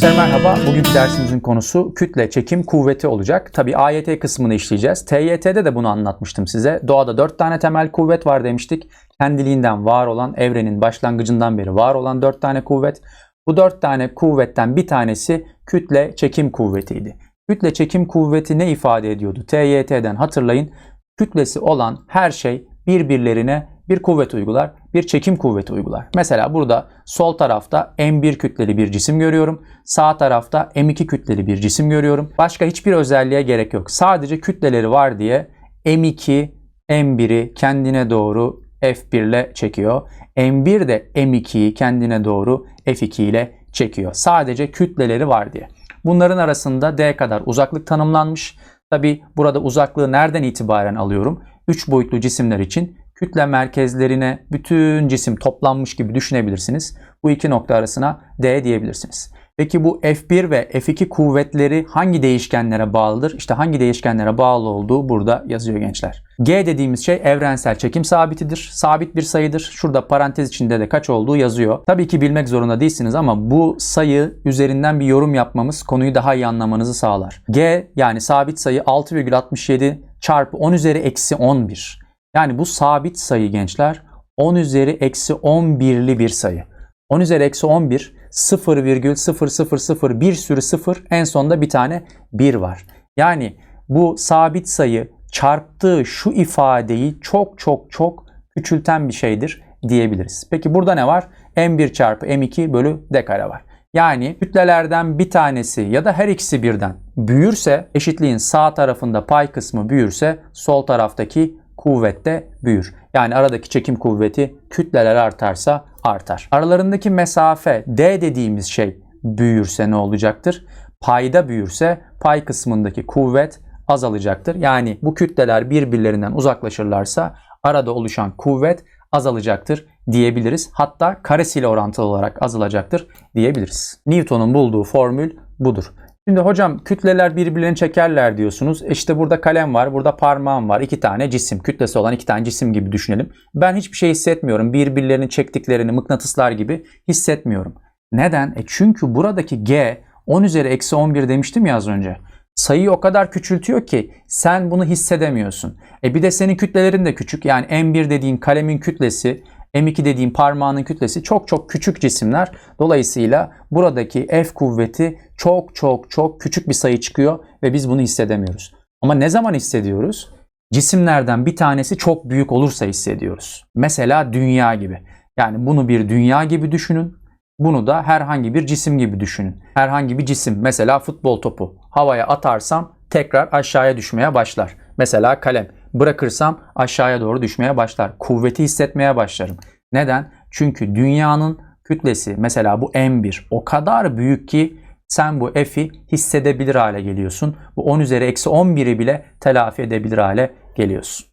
gençler merhaba. Bugünkü dersimizin konusu kütle çekim kuvveti olacak. Tabi AYT kısmını işleyeceğiz. TYT'de de bunu anlatmıştım size. Doğada 4 tane temel kuvvet var demiştik. Kendiliğinden var olan, evrenin başlangıcından beri var olan 4 tane kuvvet. Bu 4 tane kuvvetten bir tanesi kütle çekim kuvvetiydi. Kütle çekim kuvveti ne ifade ediyordu? TYT'den hatırlayın. Kütlesi olan her şey birbirlerine bir kuvvet uygular, bir çekim kuvveti uygular. Mesela burada sol tarafta M1 kütleli bir cisim görüyorum. Sağ tarafta M2 kütleli bir cisim görüyorum. Başka hiçbir özelliğe gerek yok. Sadece kütleleri var diye M2 M1'i kendine doğru F1 ile çekiyor. M1 de M2'yi kendine doğru F2 ile çekiyor. Sadece kütleleri var diye. Bunların arasında D kadar uzaklık tanımlanmış. Tabi burada uzaklığı nereden itibaren alıyorum? 3 boyutlu cisimler için kütle merkezlerine bütün cisim toplanmış gibi düşünebilirsiniz. Bu iki nokta arasına D diyebilirsiniz. Peki bu F1 ve F2 kuvvetleri hangi değişkenlere bağlıdır? İşte hangi değişkenlere bağlı olduğu burada yazıyor gençler. G dediğimiz şey evrensel çekim sabitidir. Sabit bir sayıdır. Şurada parantez içinde de kaç olduğu yazıyor. Tabii ki bilmek zorunda değilsiniz ama bu sayı üzerinden bir yorum yapmamız konuyu daha iyi anlamanızı sağlar. G yani sabit sayı 6,67 çarpı 10 üzeri eksi 11. Yani bu sabit sayı gençler 10 üzeri eksi 11'li bir sayı. 10 üzeri eksi 11 0,000 bir sürü sıfır en sonunda bir tane 1 var. Yani bu sabit sayı çarptığı şu ifadeyi çok çok çok küçülten bir şeydir diyebiliriz. Peki burada ne var? M1 çarpı M2 bölü D kare var. Yani kütlelerden bir tanesi ya da her ikisi birden büyürse eşitliğin sağ tarafında pay kısmı büyürse sol taraftaki kuvvet de büyür. Yani aradaki çekim kuvveti kütleler artarsa artar. Aralarındaki mesafe D dediğimiz şey büyürse ne olacaktır? Payda büyürse pay kısmındaki kuvvet azalacaktır. Yani bu kütleler birbirlerinden uzaklaşırlarsa arada oluşan kuvvet azalacaktır diyebiliriz. Hatta karesiyle orantılı olarak azalacaktır diyebiliriz. Newton'un bulduğu formül budur. Şimdi hocam kütleler birbirlerini çekerler diyorsunuz. E işte burada kalem var, burada parmağım var. iki tane cisim, kütlesi olan iki tane cisim gibi düşünelim. Ben hiçbir şey hissetmiyorum. Birbirlerini çektiklerini mıknatıslar gibi hissetmiyorum. Neden? E çünkü buradaki G 10 üzeri eksi 11 demiştim ya az önce. Sayıyı o kadar küçültüyor ki sen bunu hissedemiyorsun. E bir de senin kütlelerin de küçük. Yani M1 dediğin kalemin kütlesi M2 dediğim parmağının kütlesi çok çok küçük cisimler. Dolayısıyla buradaki F kuvveti çok çok çok küçük bir sayı çıkıyor ve biz bunu hissedemiyoruz. Ama ne zaman hissediyoruz? Cisimlerden bir tanesi çok büyük olursa hissediyoruz. Mesela dünya gibi. Yani bunu bir dünya gibi düşünün. Bunu da herhangi bir cisim gibi düşünün. Herhangi bir cisim mesela futbol topu havaya atarsam tekrar aşağıya düşmeye başlar. Mesela kalem bırakırsam aşağıya doğru düşmeye başlar. Kuvveti hissetmeye başlarım. Neden? Çünkü dünyanın kütlesi mesela bu M1 o kadar büyük ki sen bu F'i hissedebilir hale geliyorsun. Bu 10 üzeri eksi 11'i bile telafi edebilir hale geliyorsun.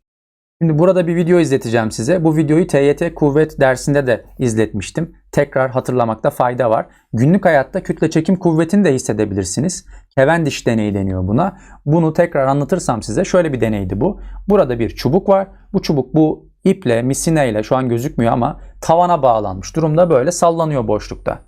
Şimdi burada bir video izleteceğim size. Bu videoyu TYT kuvvet dersinde de izletmiştim. Tekrar hatırlamakta fayda var. Günlük hayatta kütle çekim kuvvetini de hissedebilirsiniz. Cavendish deneyi deniyor buna. Bunu tekrar anlatırsam size şöyle bir deneydi bu. Burada bir çubuk var. Bu çubuk bu iple, misineyle şu an gözükmüyor ama tavana bağlanmış durumda böyle sallanıyor boşlukta.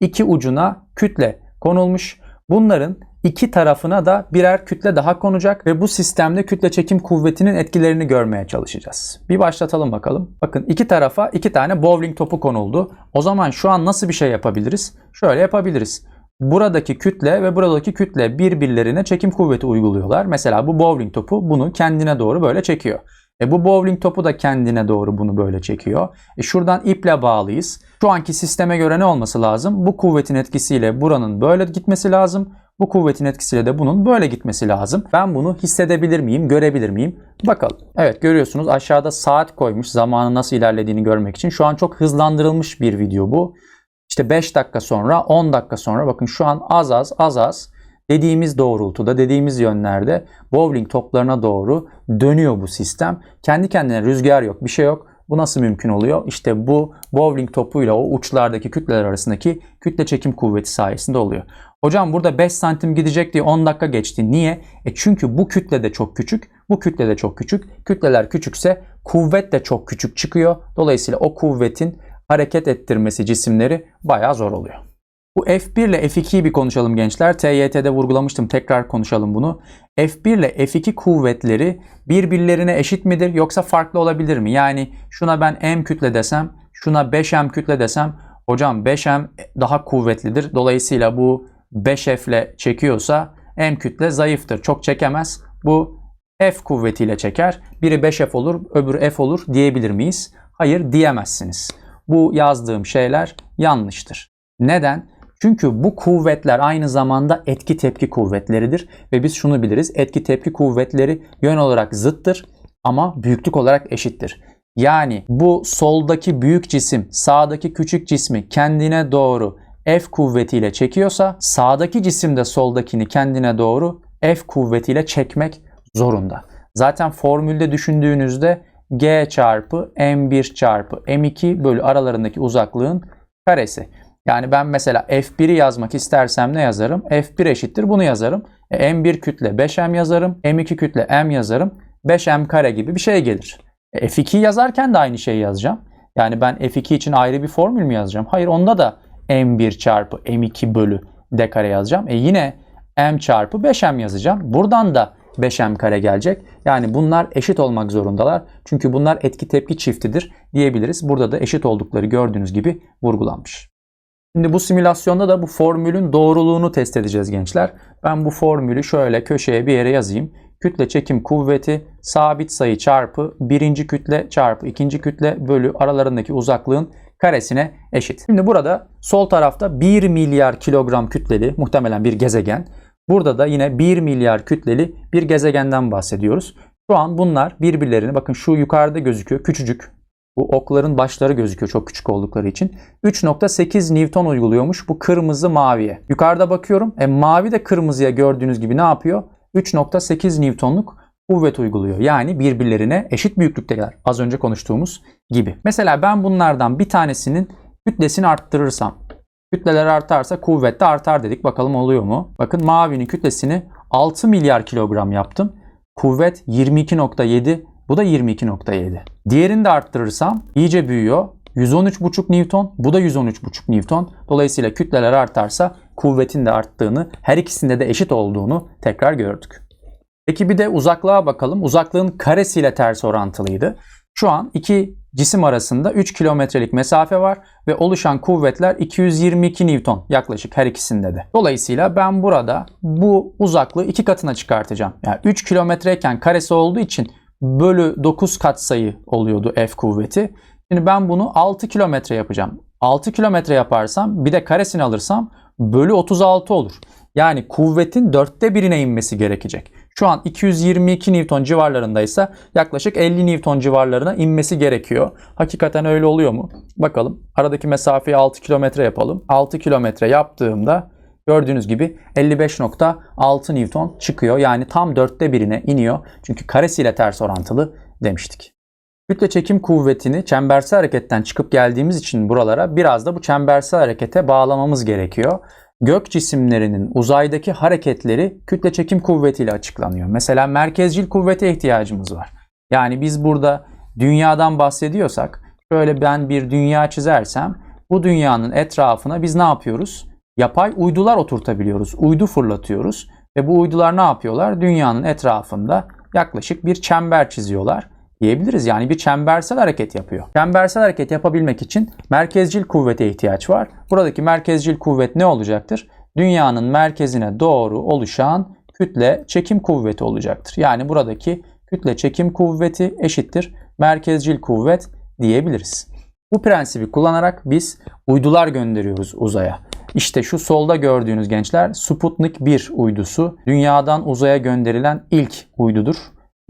İki ucuna kütle konulmuş. Bunların iki tarafına da birer kütle daha konacak ve bu sistemde kütle çekim kuvvetinin etkilerini görmeye çalışacağız. Bir başlatalım bakalım. Bakın iki tarafa iki tane bowling topu konuldu. O zaman şu an nasıl bir şey yapabiliriz? Şöyle yapabiliriz. Buradaki kütle ve buradaki kütle birbirlerine çekim kuvveti uyguluyorlar. Mesela bu bowling topu bunu kendine doğru böyle çekiyor. E bu bowling topu da kendine doğru bunu böyle çekiyor. E şuradan iple bağlıyız. Şu anki sisteme göre ne olması lazım? Bu kuvvetin etkisiyle buranın böyle gitmesi lazım. Bu kuvvetin etkisiyle de bunun böyle gitmesi lazım. Ben bunu hissedebilir miyim, görebilir miyim? Bakalım. Evet görüyorsunuz aşağıda saat koymuş zamanın nasıl ilerlediğini görmek için. Şu an çok hızlandırılmış bir video bu. İşte 5 dakika sonra, 10 dakika sonra bakın şu an az az az az dediğimiz doğrultuda, dediğimiz yönlerde bowling toplarına doğru dönüyor bu sistem. Kendi kendine rüzgar yok, bir şey yok. Bu nasıl mümkün oluyor? İşte bu bowling topuyla o uçlardaki kütleler arasındaki kütle çekim kuvveti sayesinde oluyor. Hocam burada 5 santim gidecek diye 10 dakika geçti. Niye? E çünkü bu kütle de çok küçük, bu kütle de çok küçük. Kütleler küçükse kuvvet de çok küçük çıkıyor. Dolayısıyla o kuvvetin hareket ettirmesi cisimleri bayağı zor oluyor. Bu F1 ile F2'yi bir konuşalım gençler. TYT'de vurgulamıştım. Tekrar konuşalım bunu. F1 ile F2 kuvvetleri birbirlerine eşit midir yoksa farklı olabilir mi? Yani şuna ben M kütle desem, şuna 5M kütle desem hocam 5M daha kuvvetlidir. Dolayısıyla bu 5F ile çekiyorsa M kütle zayıftır. Çok çekemez. Bu F kuvvetiyle çeker. Biri 5F olur, öbürü F olur diyebilir miyiz? Hayır diyemezsiniz. Bu yazdığım şeyler yanlıştır. Neden? Çünkü bu kuvvetler aynı zamanda etki tepki kuvvetleridir ve biz şunu biliriz. Etki tepki kuvvetleri yön olarak zıttır ama büyüklük olarak eşittir. Yani bu soldaki büyük cisim sağdaki küçük cismi kendine doğru F kuvvetiyle çekiyorsa sağdaki cisim de soldakini kendine doğru F kuvvetiyle çekmek zorunda. Zaten formülde düşündüğünüzde G çarpı M1 çarpı M2 bölü aralarındaki uzaklığın karesi. Yani ben mesela F1'i yazmak istersem ne yazarım? F1 eşittir bunu yazarım. E, M1 kütle 5M yazarım. M2 kütle M yazarım. 5M kare gibi bir şey gelir. E, F2 yazarken de aynı şeyi yazacağım. Yani ben F2 için ayrı bir formül mü yazacağım? Hayır onda da M1 çarpı M2 bölü D kare yazacağım. E yine M çarpı 5M yazacağım. Buradan da 5M kare gelecek. Yani bunlar eşit olmak zorundalar. Çünkü bunlar etki tepki çiftidir diyebiliriz. Burada da eşit oldukları gördüğünüz gibi vurgulanmış. Şimdi bu simülasyonda da bu formülün doğruluğunu test edeceğiz gençler. Ben bu formülü şöyle köşeye bir yere yazayım. Kütle çekim kuvveti sabit sayı çarpı birinci kütle çarpı ikinci kütle bölü aralarındaki uzaklığın karesine eşit. Şimdi burada sol tarafta 1 milyar kilogram kütleli muhtemelen bir gezegen. Burada da yine 1 milyar kütleli bir gezegenden bahsediyoruz. Şu an bunlar birbirlerini bakın şu yukarıda gözüküyor küçücük. Bu okların başları gözüküyor çok küçük oldukları için. 3.8 Newton uyguluyormuş bu kırmızı maviye. Yukarıda bakıyorum. E, mavi de kırmızıya gördüğünüz gibi ne yapıyor? 3.8 Newton'luk kuvvet uyguluyor. Yani birbirlerine eşit büyüklükteler. Az önce konuştuğumuz gibi. Mesela ben bunlardan bir tanesinin kütlesini arttırırsam Kütleler artarsa kuvvet de artar dedik. Bakalım oluyor mu? Bakın mavinin kütlesini 6 milyar kilogram yaptım. Kuvvet 22.7 bu da 22.7. Diğerini de arttırırsam iyice büyüyor. 113.5 Newton, bu da 113.5 Newton. Dolayısıyla kütleler artarsa kuvvetin de arttığını, her ikisinde de eşit olduğunu tekrar gördük. Peki bir de uzaklığa bakalım. Uzaklığın karesiyle ters orantılıydı. Şu an iki cisim arasında 3 kilometrelik mesafe var ve oluşan kuvvetler 222 Newton yaklaşık her ikisinde de. Dolayısıyla ben burada bu uzaklığı iki katına çıkartacağım. Yani 3 kilometreyken karesi olduğu için bölü 9 katsayı oluyordu F kuvveti. Şimdi ben bunu 6 kilometre yapacağım. 6 kilometre yaparsam bir de karesini alırsam bölü 36 olur. Yani kuvvetin dörtte birine inmesi gerekecek. Şu an 222 Newton civarlarındaysa yaklaşık 50 Newton civarlarına inmesi gerekiyor. Hakikaten öyle oluyor mu? Bakalım. Aradaki mesafeyi 6 kilometre yapalım. 6 kilometre yaptığımda gördüğünüz gibi 55.6 Newton çıkıyor. Yani tam dörtte birine iniyor. Çünkü karesiyle ters orantılı demiştik. Kütle çekim kuvvetini çembersel hareketten çıkıp geldiğimiz için buralara biraz da bu çembersel harekete bağlamamız gerekiyor gök cisimlerinin uzaydaki hareketleri kütle çekim kuvvetiyle açıklanıyor. Mesela merkezcil kuvvete ihtiyacımız var. Yani biz burada dünyadan bahsediyorsak şöyle ben bir dünya çizersem bu dünyanın etrafına biz ne yapıyoruz? Yapay uydular oturtabiliyoruz. Uydu fırlatıyoruz ve bu uydular ne yapıyorlar? Dünyanın etrafında yaklaşık bir çember çiziyorlar diyebiliriz. Yani bir çembersel hareket yapıyor. Çembersel hareket yapabilmek için merkezcil kuvvete ihtiyaç var. Buradaki merkezcil kuvvet ne olacaktır? Dünyanın merkezine doğru oluşan kütle çekim kuvveti olacaktır. Yani buradaki kütle çekim kuvveti eşittir merkezcil kuvvet diyebiliriz. Bu prensibi kullanarak biz uydular gönderiyoruz uzaya. İşte şu solda gördüğünüz gençler Sputnik 1 uydusu dünyadan uzaya gönderilen ilk uydudur.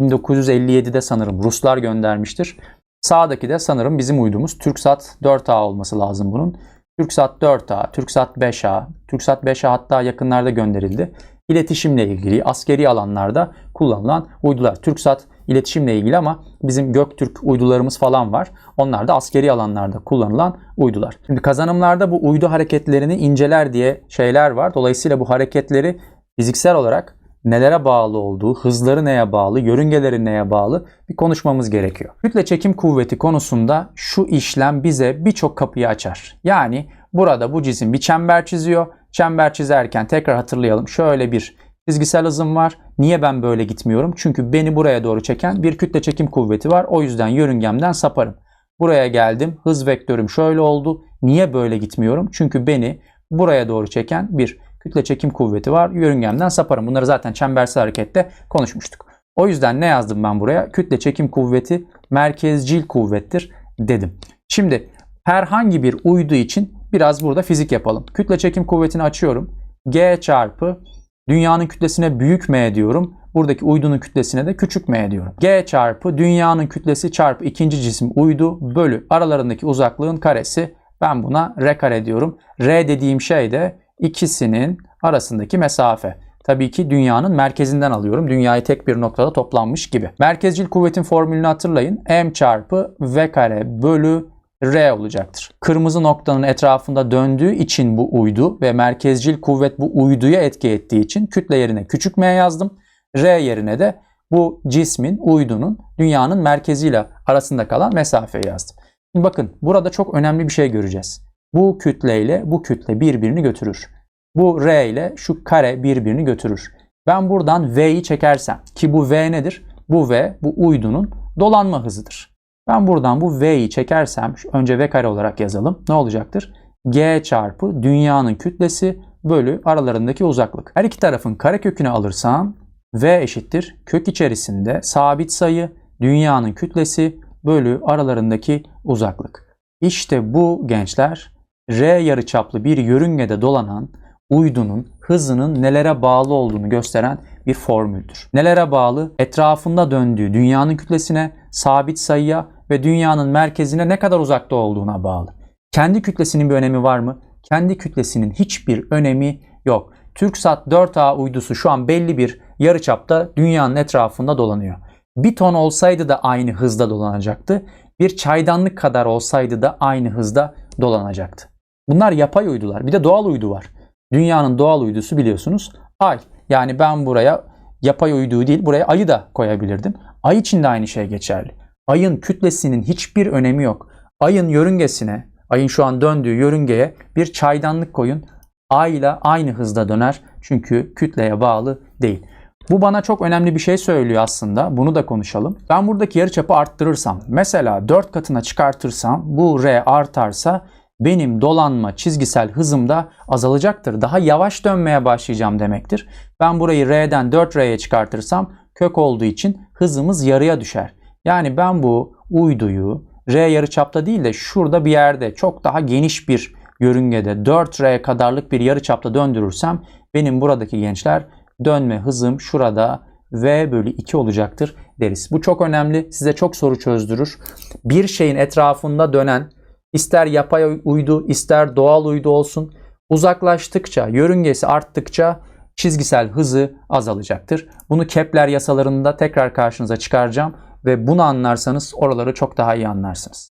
1957'de sanırım Ruslar göndermiştir. Sağdaki de sanırım bizim uydumuz TürkSat 4A olması lazım bunun. TürkSat 4A, TürkSat 5A, TürkSat 5A hatta yakınlarda gönderildi. İletişimle ilgili askeri alanlarda kullanılan uydular. TürkSat iletişimle ilgili ama bizim Göktürk uydularımız falan var. Onlar da askeri alanlarda kullanılan uydular. Şimdi kazanımlarda bu uydu hareketlerini inceler diye şeyler var. Dolayısıyla bu hareketleri fiziksel olarak nelere bağlı olduğu, hızları neye bağlı, yörüngeleri neye bağlı bir konuşmamız gerekiyor. Kütle çekim kuvveti konusunda şu işlem bize birçok kapıyı açar. Yani Burada bu cisim bir çember çiziyor. Çember çizerken tekrar hatırlayalım. Şöyle bir çizgisel hızım var. Niye ben böyle gitmiyorum? Çünkü beni buraya doğru çeken bir kütle çekim kuvveti var. O yüzden yörüngemden saparım. Buraya geldim. Hız vektörüm şöyle oldu. Niye böyle gitmiyorum? Çünkü beni buraya doğru çeken bir kütle çekim kuvveti var. Yörüngemden saparım. Bunları zaten çembersel harekette konuşmuştuk. O yüzden ne yazdım ben buraya? Kütle çekim kuvveti merkezcil kuvvettir dedim. Şimdi herhangi bir uydu için biraz burada fizik yapalım. Kütle çekim kuvvetini açıyorum. G çarpı dünyanın kütlesine büyük M diyorum. Buradaki uydunun kütlesine de küçük m diyorum. G çarpı dünyanın kütlesi çarpı ikinci cisim uydu bölü aralarındaki uzaklığın karesi. Ben buna r kare diyorum. R dediğim şey de ikisinin arasındaki mesafe. Tabii ki dünyanın merkezinden alıyorum. Dünyayı tek bir noktada toplanmış gibi. Merkezcil kuvvetin formülünü hatırlayın. M çarpı V kare bölü R olacaktır. Kırmızı noktanın etrafında döndüğü için bu uydu ve merkezcil kuvvet bu uyduya etki ettiği için kütle yerine küçük m yazdım. R yerine de bu cismin, uydunun dünyanın merkeziyle arasında kalan mesafeyi yazdım. Bakın burada çok önemli bir şey göreceğiz. Bu kütleyle bu kütle birbirini götürür. Bu R ile şu kare birbirini götürür. Ben buradan V'yi çekersem ki bu V nedir? Bu V bu uydunun dolanma hızıdır. Ben buradan bu V'yi çekersem önce V kare olarak yazalım. Ne olacaktır? G çarpı dünyanın kütlesi bölü aralarındaki uzaklık. Her iki tarafın karekökünü alırsam V eşittir kök içerisinde sabit sayı dünyanın kütlesi bölü aralarındaki uzaklık. İşte bu gençler R yarıçaplı bir yörüngede dolanan uydunun hızının nelere bağlı olduğunu gösteren bir formüldür. Nelere bağlı? Etrafında döndüğü dünyanın kütlesine, sabit sayıya ve dünyanın merkezine ne kadar uzakta olduğuna bağlı. Kendi kütlesinin bir önemi var mı? Kendi kütlesinin hiçbir önemi yok. TürkSat 4A uydusu şu an belli bir yarıçapta dünyanın etrafında dolanıyor. Bir ton olsaydı da aynı hızda dolanacaktı. Bir çaydanlık kadar olsaydı da aynı hızda dolanacaktı. Bunlar yapay uydular. Bir de doğal uydu var. Dünyanın doğal uydusu biliyorsunuz ay. Yani ben buraya yapay uydu değil buraya ayı da koyabilirdim. Ay için de aynı şey geçerli. Ayın kütlesinin hiçbir önemi yok. Ayın yörüngesine, ayın şu an döndüğü yörüngeye bir çaydanlık koyun. Ay ile aynı hızda döner. Çünkü kütleye bağlı değil. Bu bana çok önemli bir şey söylüyor aslında. Bunu da konuşalım. Ben buradaki yarıçapı arttırırsam, mesela 4 katına çıkartırsam, bu R artarsa benim dolanma çizgisel hızım da azalacaktır. Daha yavaş dönmeye başlayacağım demektir. Ben burayı R'den 4R'ye çıkartırsam kök olduğu için hızımız yarıya düşer. Yani ben bu uyduyu R yarıçapta değil de şurada bir yerde çok daha geniş bir yörüngede 4R kadarlık bir yarıçapta döndürürsem benim buradaki gençler dönme hızım şurada V bölü 2 olacaktır deriz. Bu çok önemli. Size çok soru çözdürür. Bir şeyin etrafında dönen ister yapay uydu ister doğal uydu olsun uzaklaştıkça, yörüngesi arttıkça çizgisel hızı azalacaktır. Bunu Kepler yasalarında tekrar karşınıza çıkaracağım ve bunu anlarsanız oraları çok daha iyi anlarsınız.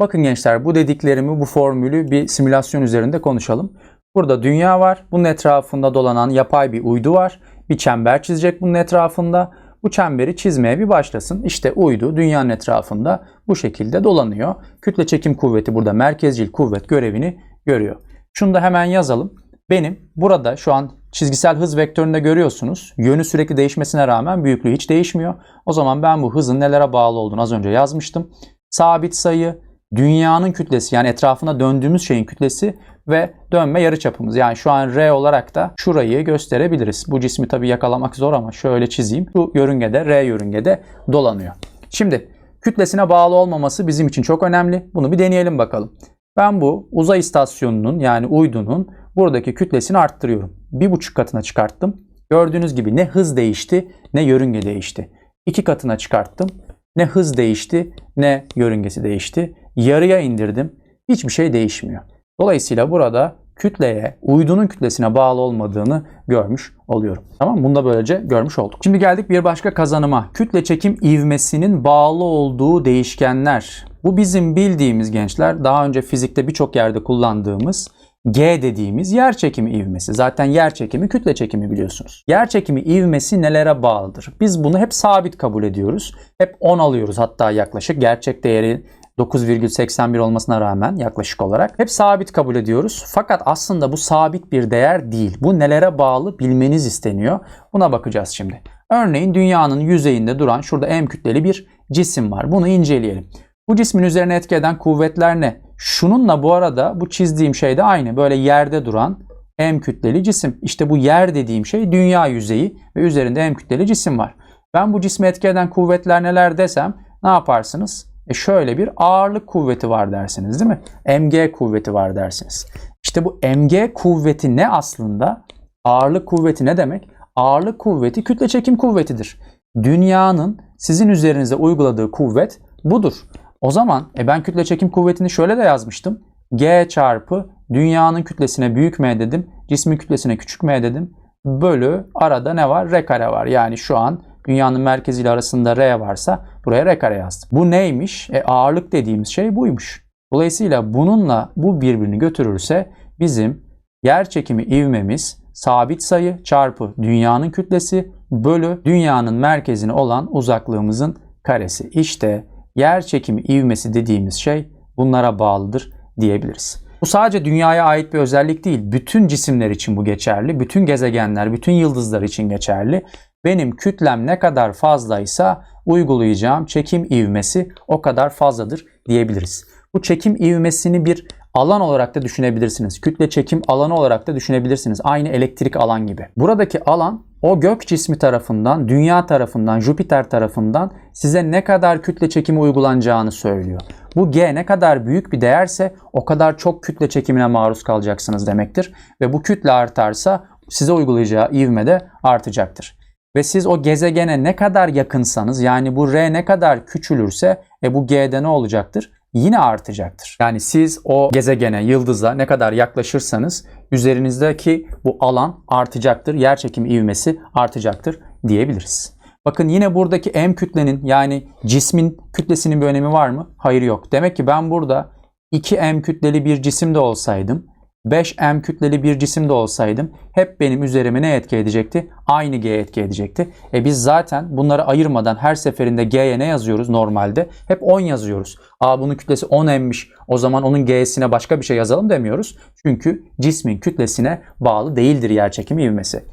Bakın gençler bu dediklerimi, bu formülü bir simülasyon üzerinde konuşalım. Burada dünya var. Bunun etrafında dolanan yapay bir uydu var. Bir çember çizecek bunun etrafında. Bu çemberi çizmeye bir başlasın. İşte uydu dünyanın etrafında bu şekilde dolanıyor. Kütle çekim kuvveti burada merkezcil kuvvet görevini görüyor. Şunu da hemen yazalım. Benim burada şu an çizgisel hız vektöründe görüyorsunuz. Yönü sürekli değişmesine rağmen büyüklüğü hiç değişmiyor. O zaman ben bu hızın nelere bağlı olduğunu az önce yazmıştım. Sabit sayı, dünyanın kütlesi yani etrafına döndüğümüz şeyin kütlesi ve dönme yarıçapımız. Yani şu an R olarak da şurayı gösterebiliriz. Bu cismi tabii yakalamak zor ama şöyle çizeyim. Bu yörüngede R yörüngede dolanıyor. Şimdi kütlesine bağlı olmaması bizim için çok önemli. Bunu bir deneyelim bakalım. Ben bu uzay istasyonunun yani uydunun buradaki kütlesini arttırıyorum. Bir buçuk katına çıkarttım. Gördüğünüz gibi ne hız değişti ne yörünge değişti. İki katına çıkarttım. Ne hız değişti ne yörüngesi değişti. Yarıya indirdim. Hiçbir şey değişmiyor. Dolayısıyla burada kütleye, uydunun kütlesine bağlı olmadığını görmüş oluyorum. Tamam Bunu da böylece görmüş olduk. Şimdi geldik bir başka kazanıma. Kütle çekim ivmesinin bağlı olduğu değişkenler. Bu bizim bildiğimiz gençler daha önce fizikte birçok yerde kullandığımız G dediğimiz yer çekimi ivmesi. Zaten yer çekimi kütle çekimi biliyorsunuz. Yer çekimi ivmesi nelere bağlıdır? Biz bunu hep sabit kabul ediyoruz. Hep 10 alıyoruz hatta yaklaşık. Gerçek değeri 9,81 olmasına rağmen yaklaşık olarak hep sabit kabul ediyoruz. Fakat aslında bu sabit bir değer değil. Bu nelere bağlı bilmeniz isteniyor. Buna bakacağız şimdi. Örneğin dünyanın yüzeyinde duran şurada M kütleli bir cisim var. Bunu inceleyelim. Bu cismin üzerine etki eden kuvvetler ne? Şununla bu arada bu çizdiğim şey de aynı. Böyle yerde duran M kütleli cisim. İşte bu yer dediğim şey dünya yüzeyi ve üzerinde M kütleli cisim var. Ben bu cisme etki eden kuvvetler neler desem ne yaparsınız? E şöyle bir ağırlık kuvveti var dersiniz değil mi? mg kuvveti var dersiniz. İşte bu mg kuvveti ne aslında? Ağırlık kuvveti ne demek? Ağırlık kuvveti kütle çekim kuvvetidir. Dünyanın sizin üzerinize uyguladığı kuvvet budur. O zaman e ben kütle çekim kuvvetini şöyle de yazmıştım. G çarpı dünyanın kütlesine büyük m dedim. Cismin kütlesine küçük m dedim. Bölü arada ne var? R kare var. Yani şu an dünyanın merkeziyle arasında R varsa buraya R kare yazdım. Bu neymiş? E ağırlık dediğimiz şey buymuş. Dolayısıyla bununla bu birbirini götürürse bizim yer çekimi ivmemiz sabit sayı çarpı dünyanın kütlesi bölü dünyanın merkezine olan uzaklığımızın karesi. İşte yer çekimi ivmesi dediğimiz şey bunlara bağlıdır diyebiliriz. Bu sadece dünyaya ait bir özellik değil. Bütün cisimler için bu geçerli. Bütün gezegenler, bütün yıldızlar için geçerli. Benim kütlem ne kadar fazlaysa uygulayacağım çekim ivmesi o kadar fazladır diyebiliriz. Bu çekim ivmesini bir alan olarak da düşünebilirsiniz. Kütle çekim alanı olarak da düşünebilirsiniz. Aynı elektrik alan gibi. Buradaki alan o gök cismi tarafından, dünya tarafından, Jüpiter tarafından size ne kadar kütle çekimi uygulanacağını söylüyor. Bu G ne kadar büyük bir değerse o kadar çok kütle çekimine maruz kalacaksınız demektir. Ve bu kütle artarsa size uygulayacağı ivme de artacaktır. Ve siz o gezegene ne kadar yakınsanız yani bu R ne kadar küçülürse e bu G'de ne olacaktır? Yine artacaktır. Yani siz o gezegene, yıldıza ne kadar yaklaşırsanız üzerinizdeki bu alan artacaktır. Yerçekim ivmesi artacaktır diyebiliriz. Bakın yine buradaki M kütlenin yani cismin kütlesinin bir önemi var mı? Hayır yok. Demek ki ben burada 2M kütleli bir cisim de olsaydım 5m kütleli bir cisim de olsaydım hep benim üzerime ne etki edecekti? Aynı g etki edecekti. E biz zaten bunları ayırmadan her seferinde g'ye ne yazıyoruz normalde? Hep 10 yazıyoruz. Aa bunun kütlesi 10m'miş. O zaman onun g'sine başka bir şey yazalım demiyoruz. Çünkü cismin kütlesine bağlı değildir yerçekimi ivmesi.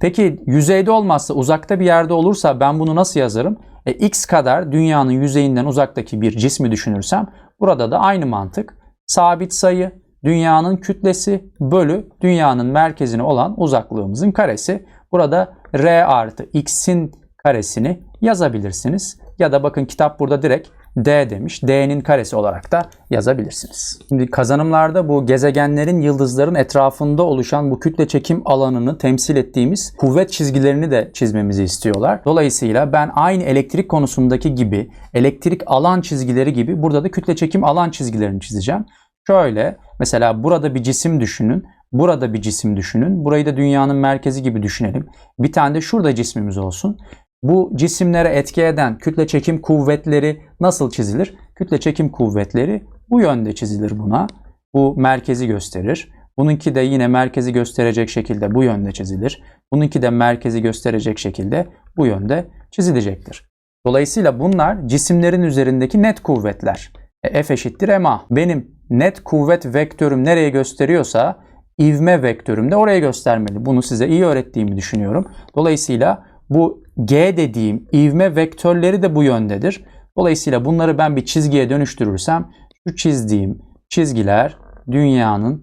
Peki yüzeyde olmazsa uzakta bir yerde olursa ben bunu nasıl yazarım? E, x kadar dünyanın yüzeyinden uzaktaki bir cismi düşünürsem burada da aynı mantık. Sabit sayı dünyanın kütlesi bölü dünyanın merkezine olan uzaklığımızın karesi. Burada r artı x'in karesini yazabilirsiniz. Ya da bakın kitap burada direkt d demiş. d'nin karesi olarak da yazabilirsiniz. Şimdi kazanımlarda bu gezegenlerin, yıldızların etrafında oluşan bu kütle çekim alanını temsil ettiğimiz kuvvet çizgilerini de çizmemizi istiyorlar. Dolayısıyla ben aynı elektrik konusundaki gibi elektrik alan çizgileri gibi burada da kütle çekim alan çizgilerini çizeceğim. Şöyle mesela burada bir cisim düşünün. Burada bir cisim düşünün. Burayı da dünyanın merkezi gibi düşünelim. Bir tane de şurada cismimiz olsun. Bu cisimlere etki eden kütle çekim kuvvetleri nasıl çizilir? Kütle çekim kuvvetleri bu yönde çizilir buna. Bu merkezi gösterir. Bununki de yine merkezi gösterecek şekilde bu yönde çizilir. Bununki de merkezi gösterecek şekilde bu yönde çizilecektir. Dolayısıyla bunlar cisimlerin üzerindeki net kuvvetler. E, F eşittir ma. Benim net kuvvet vektörüm nereye gösteriyorsa ivme vektörüm de oraya göstermeli. Bunu size iyi öğrettiğimi düşünüyorum. Dolayısıyla bu G dediğim ivme vektörleri de bu yöndedir. Dolayısıyla bunları ben bir çizgiye dönüştürürsem şu çizdiğim çizgiler dünyanın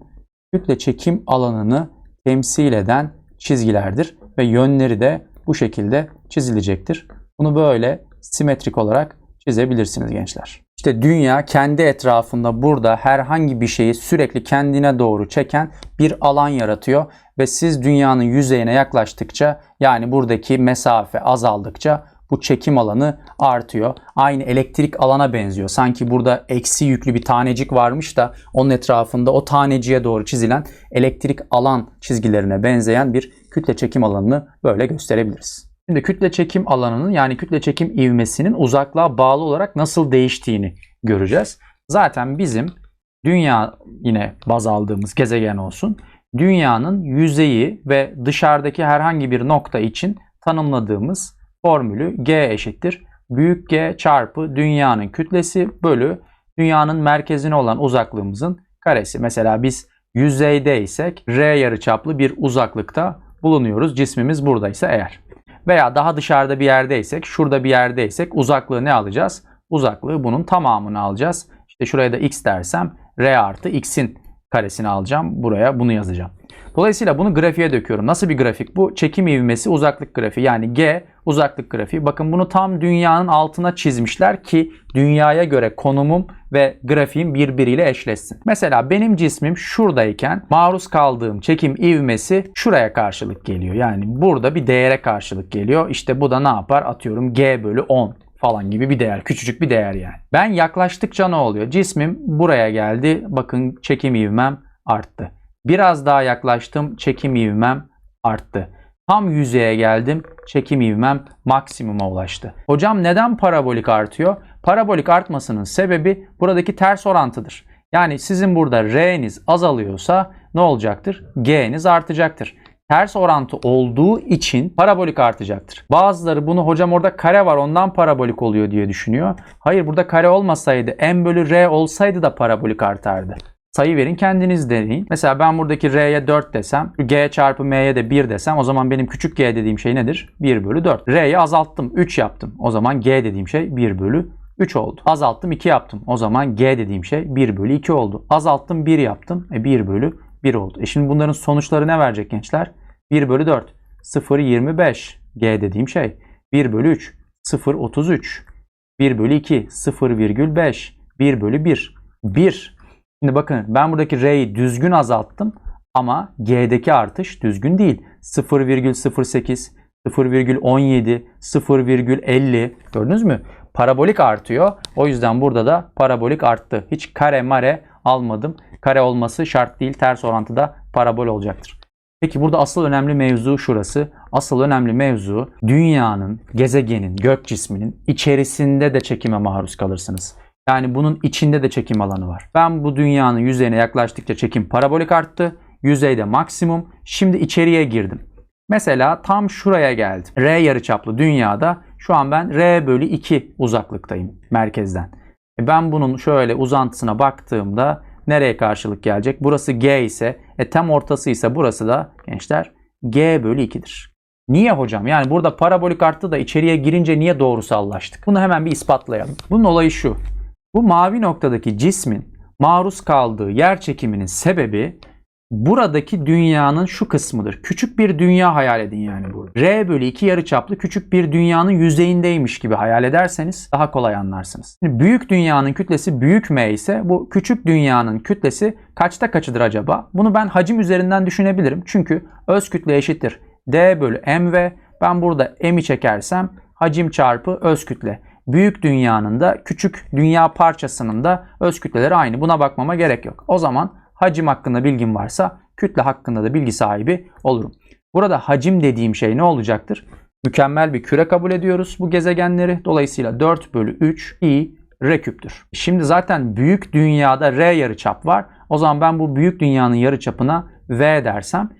kütle çekim alanını temsil eden çizgilerdir ve yönleri de bu şekilde çizilecektir. Bunu böyle simetrik olarak çizebilirsiniz gençler. İşte dünya kendi etrafında burada herhangi bir şeyi sürekli kendine doğru çeken bir alan yaratıyor ve siz dünyanın yüzeyine yaklaştıkça yani buradaki mesafe azaldıkça bu çekim alanı artıyor. Aynı elektrik alana benziyor. Sanki burada eksi yüklü bir tanecik varmış da onun etrafında o taneciye doğru çizilen elektrik alan çizgilerine benzeyen bir kütle çekim alanını böyle gösterebiliriz. Şimdi kütle çekim alanının yani kütle çekim ivmesinin uzaklığa bağlı olarak nasıl değiştiğini göreceğiz. Zaten bizim dünya yine baz aldığımız gezegen olsun. Dünyanın yüzeyi ve dışarıdaki herhangi bir nokta için tanımladığımız formülü G eşittir. Büyük G çarpı dünyanın kütlesi bölü dünyanın merkezine olan uzaklığımızın karesi. Mesela biz yüzeydeysek r yarıçaplı bir uzaklıkta bulunuyoruz. Cismimiz buradaysa eğer. Veya daha dışarıda bir yerdeysek, şurada bir yerdeysek uzaklığı ne alacağız? Uzaklığı bunun tamamını alacağız. İşte şuraya da x dersem r artı x'in karesini alacağım. Buraya bunu yazacağım. Dolayısıyla bunu grafiğe döküyorum. Nasıl bir grafik bu? Çekim ivmesi uzaklık grafiği. Yani G uzaklık grafiği. Bakın bunu tam dünyanın altına çizmişler ki dünyaya göre konumum ve grafiğim birbiriyle eşleşsin. Mesela benim cismim şuradayken maruz kaldığım çekim ivmesi şuraya karşılık geliyor. Yani burada bir değere karşılık geliyor. İşte bu da ne yapar? Atıyorum G bölü 10 falan gibi bir değer. Küçücük bir değer yani. Ben yaklaştıkça ne oluyor? Cismim buraya geldi. Bakın çekim ivmem arttı. Biraz daha yaklaştım. Çekim ivmem arttı. Tam yüzeye geldim. Çekim ivmem maksimuma ulaştı. Hocam neden parabolik artıyor? Parabolik artmasının sebebi buradaki ters orantıdır. Yani sizin burada R'niz azalıyorsa ne olacaktır? G'niz artacaktır. Ters orantı olduğu için parabolik artacaktır. Bazıları bunu hocam orada kare var ondan parabolik oluyor diye düşünüyor. Hayır burada kare olmasaydı m bölü r olsaydı da parabolik artardı. Sayı verin kendiniz deneyin. Mesela ben buradaki r'ye 4 desem, g çarpı m'ye de 1 desem o zaman benim küçük g dediğim şey nedir? 1 bölü 4. R'yi azalttım 3 yaptım. O zaman g dediğim şey 1 bölü 3 oldu. Azalttım 2 yaptım. O zaman g dediğim şey 1 bölü 2 oldu. Azalttım 1 yaptım. E 1 bölü 1 oldu. E şimdi bunların sonuçları ne verecek gençler? 1 bölü 4 0 25 g dediğim şey 1 bölü 3 0 33 1 bölü 2 0,5 1 bölü 1 1 Şimdi bakın ben buradaki r'yi düzgün azalttım ama g'deki artış düzgün değil. 0,08 0,17 0,50 gördünüz mü? Parabolik artıyor. O yüzden burada da parabolik arttı. Hiç kare mare almadım. Kare olması şart değil. Ters orantıda parabol olacaktır. Peki burada asıl önemli mevzu şurası. Asıl önemli mevzu dünyanın, gezegenin, gök cisminin içerisinde de çekime maruz kalırsınız. Yani bunun içinde de çekim alanı var. Ben bu dünyanın yüzeyine yaklaştıkça çekim parabolik arttı. Yüzeyde maksimum. Şimdi içeriye girdim. Mesela tam şuraya geldim. R yarıçaplı dünyada şu an ben R bölü 2 uzaklıktayım merkezden. E ben bunun şöyle uzantısına baktığımda nereye karşılık gelecek? Burası G ise e tam ortası ise burası da gençler G bölü 2'dir. Niye hocam? Yani burada parabolik arttı da içeriye girince niye doğrusallaştık? Bunu hemen bir ispatlayalım. Bunun olayı şu. Bu mavi noktadaki cismin maruz kaldığı yer çekiminin sebebi buradaki dünyanın şu kısmıdır. Küçük bir dünya hayal edin yani burada. R bölü 2 yarıçaplı küçük bir dünyanın yüzeyindeymiş gibi hayal ederseniz daha kolay anlarsınız. Şimdi büyük dünyanın kütlesi büyük M ise bu küçük dünyanın kütlesi kaçta kaçıdır acaba? Bunu ben hacim üzerinden düşünebilirim. Çünkü öz kütle eşittir. D bölü M ve ben burada M'i çekersem hacim çarpı öz kütle büyük dünyanın da küçük dünya parçasının da öz kütleleri aynı. Buna bakmama gerek yok. O zaman hacim hakkında bilgim varsa kütle hakkında da bilgi sahibi olurum. Burada hacim dediğim şey ne olacaktır? Mükemmel bir küre kabul ediyoruz bu gezegenleri. Dolayısıyla 4 bölü 3 i r küptür. Şimdi zaten büyük dünyada r yarıçap var. O zaman ben bu büyük dünyanın yarıçapına v dersem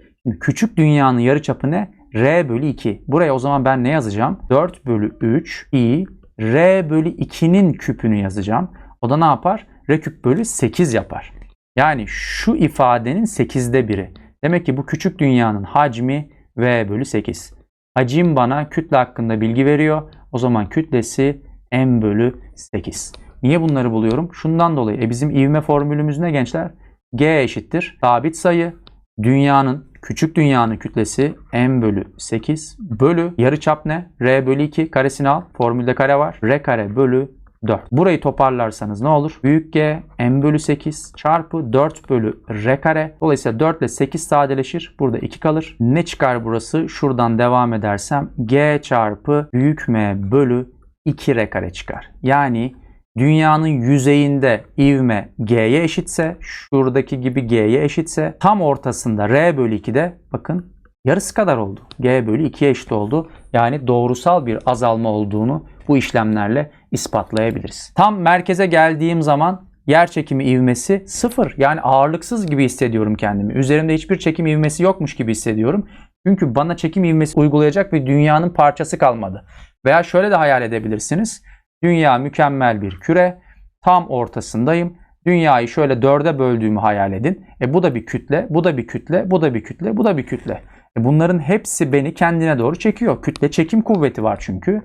küçük dünyanın yarıçapı ne? r bölü 2. Buraya o zaman ben ne yazacağım? 4 bölü 3 i r bölü 2'nin küpünü yazacağım. O da ne yapar? r küp bölü 8 yapar. Yani şu ifadenin 8'de biri. Demek ki bu küçük dünyanın hacmi v bölü 8. Hacim bana kütle hakkında bilgi veriyor. O zaman kütlesi m bölü 8. Niye bunları buluyorum? Şundan dolayı. E bizim ivme formülümüz ne gençler? G eşittir. Sabit sayı. Dünyanın, küçük dünyanın kütlesi m bölü 8 bölü yarıçap ne? r bölü 2 karesini al. Formülde kare var. r kare bölü 4. Burayı toparlarsanız ne olur? Büyük G m bölü 8 çarpı 4 bölü r kare. Dolayısıyla 4 ile 8 sadeleşir. Burada 2 kalır. Ne çıkar burası? Şuradan devam edersem G çarpı büyük M bölü 2 r kare çıkar. Yani dünyanın yüzeyinde ivme G'ye eşitse, şuradaki gibi G'ye eşitse tam ortasında R bölü 2'de bakın yarısı kadar oldu. G bölü 2'ye eşit oldu. Yani doğrusal bir azalma olduğunu bu işlemlerle ispatlayabiliriz. Tam merkeze geldiğim zaman yer çekimi ivmesi sıfır. Yani ağırlıksız gibi hissediyorum kendimi. Üzerimde hiçbir çekim ivmesi yokmuş gibi hissediyorum. Çünkü bana çekim ivmesi uygulayacak bir dünyanın parçası kalmadı. Veya şöyle de hayal edebilirsiniz. Dünya mükemmel bir küre. tam ortasındayım. Dünyayı şöyle dörde böldüğümü hayal edin. E bu da bir kütle, bu da bir kütle, bu da bir kütle, bu da bir kütle. E bunların hepsi beni kendine doğru çekiyor. Kütle çekim kuvveti var çünkü.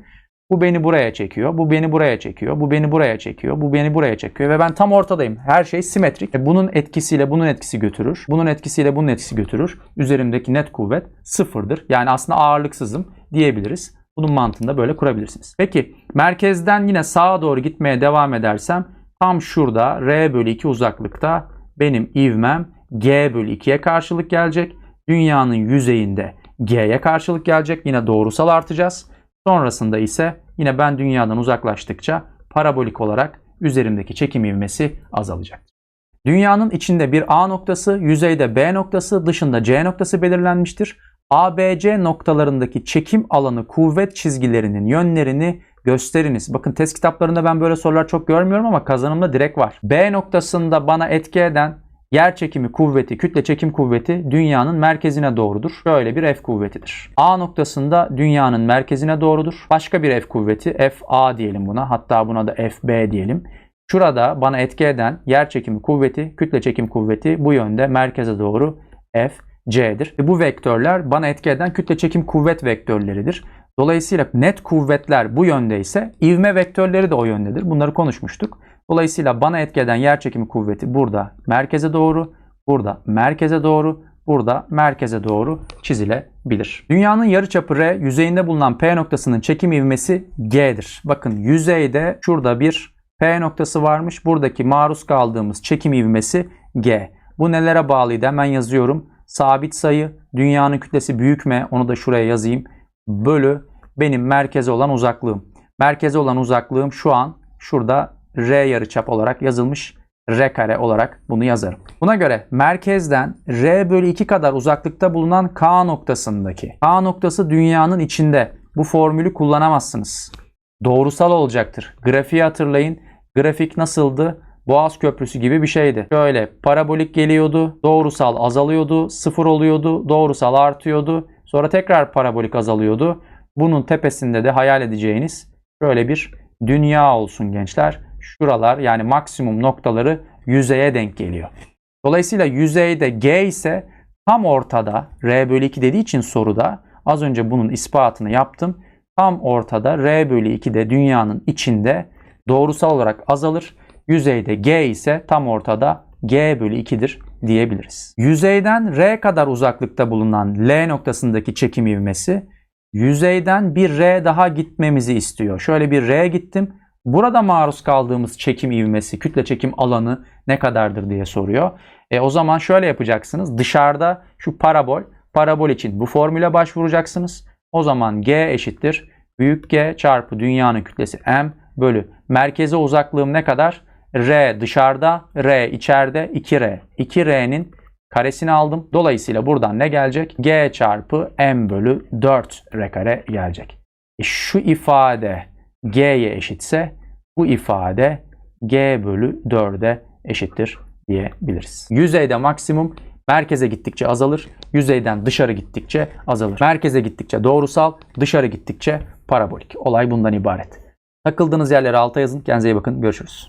Bu beni buraya çekiyor, bu beni buraya çekiyor, bu beni buraya çekiyor, bu beni buraya çekiyor ve ben tam ortadayım. Her şey simetrik. E bunun etkisiyle bunun etkisi götürür. Bunun etkisiyle bunun etkisi götürür. Üzerimdeki net kuvvet sıfırdır. Yani aslında ağırlıksızım diyebiliriz. Bunun mantığını böyle kurabilirsiniz. Peki merkezden yine sağa doğru gitmeye devam edersem tam şurada R bölü 2 uzaklıkta benim ivmem G bölü 2'ye karşılık gelecek. Dünyanın yüzeyinde G'ye karşılık gelecek. Yine doğrusal artacağız. Sonrasında ise yine ben dünyadan uzaklaştıkça parabolik olarak üzerimdeki çekim ivmesi azalacak. Dünyanın içinde bir A noktası, yüzeyde B noktası, dışında C noktası belirlenmiştir. ABC noktalarındaki çekim alanı kuvvet çizgilerinin yönlerini gösteriniz. Bakın test kitaplarında ben böyle sorular çok görmüyorum ama kazanımda direkt var. B noktasında bana etki eden yer çekimi kuvveti, kütle çekim kuvveti dünyanın merkezine doğrudur. Böyle bir F kuvvetidir. A noktasında dünyanın merkezine doğrudur. Başka bir F kuvveti, FA diyelim buna. Hatta buna da FB diyelim. Şurada bana etki eden yer çekimi kuvveti, kütle çekim kuvveti bu yönde merkeze doğru F, C'dir. Ve bu vektörler bana etki eden kütle çekim kuvvet vektörleridir. Dolayısıyla net kuvvetler bu yönde ise ivme vektörleri de o yöndedir. Bunları konuşmuştuk. Dolayısıyla bana etki eden yer çekimi kuvveti burada merkeze doğru, burada merkeze doğru, burada merkeze doğru çizilebilir. Dünyanın yarıçapı R, yüzeyinde bulunan P noktasının çekim ivmesi G'dir. Bakın yüzeyde şurada bir P noktası varmış. Buradaki maruz kaldığımız çekim ivmesi G. Bu nelere bağlıydı? Hemen yazıyorum. Sabit sayı, dünyanın kütlesi büyük mü? Onu da şuraya yazayım. Bölü benim merkeze olan uzaklığım. Merkeze olan uzaklığım şu an şurada R yarıçap olarak yazılmış. R kare olarak bunu yazarım. Buna göre merkezden R bölü 2 kadar uzaklıkta bulunan K noktasındaki K noktası dünyanın içinde. Bu formülü kullanamazsınız. Doğrusal olacaktır. Grafiği hatırlayın. Grafik nasıldı? Boğaz Köprüsü gibi bir şeydi. Şöyle parabolik geliyordu, doğrusal azalıyordu, sıfır oluyordu, doğrusal artıyordu. Sonra tekrar parabolik azalıyordu. Bunun tepesinde de hayal edeceğiniz böyle bir dünya olsun gençler. Şuralar yani maksimum noktaları yüzeye denk geliyor. Dolayısıyla yüzeyde G ise tam ortada R bölü 2 dediği için soruda az önce bunun ispatını yaptım. Tam ortada R bölü 2 de dünyanın içinde doğrusal olarak azalır. Yüzeyde G ise tam ortada G bölü 2'dir diyebiliriz. Yüzeyden R kadar uzaklıkta bulunan L noktasındaki çekim ivmesi yüzeyden bir R daha gitmemizi istiyor. Şöyle bir R gittim. Burada maruz kaldığımız çekim ivmesi, kütle çekim alanı ne kadardır diye soruyor. E o zaman şöyle yapacaksınız. Dışarıda şu parabol, parabol için bu formüle başvuracaksınız. O zaman G eşittir. Büyük G çarpı dünyanın kütlesi M bölü merkeze uzaklığım ne kadar? R dışarıda, R içeride 2R. 2R'nin karesini aldım. Dolayısıyla buradan ne gelecek? G çarpı M bölü 4 R kare gelecek. E şu ifade G'ye eşitse bu ifade G bölü 4'e eşittir diyebiliriz. Yüzeyde maksimum merkeze gittikçe azalır. Yüzeyden dışarı gittikçe azalır. Merkeze gittikçe doğrusal, dışarı gittikçe parabolik. Olay bundan ibaret. Takıldığınız yerlere alta yazın. Kendinize iyi bakın. Görüşürüz.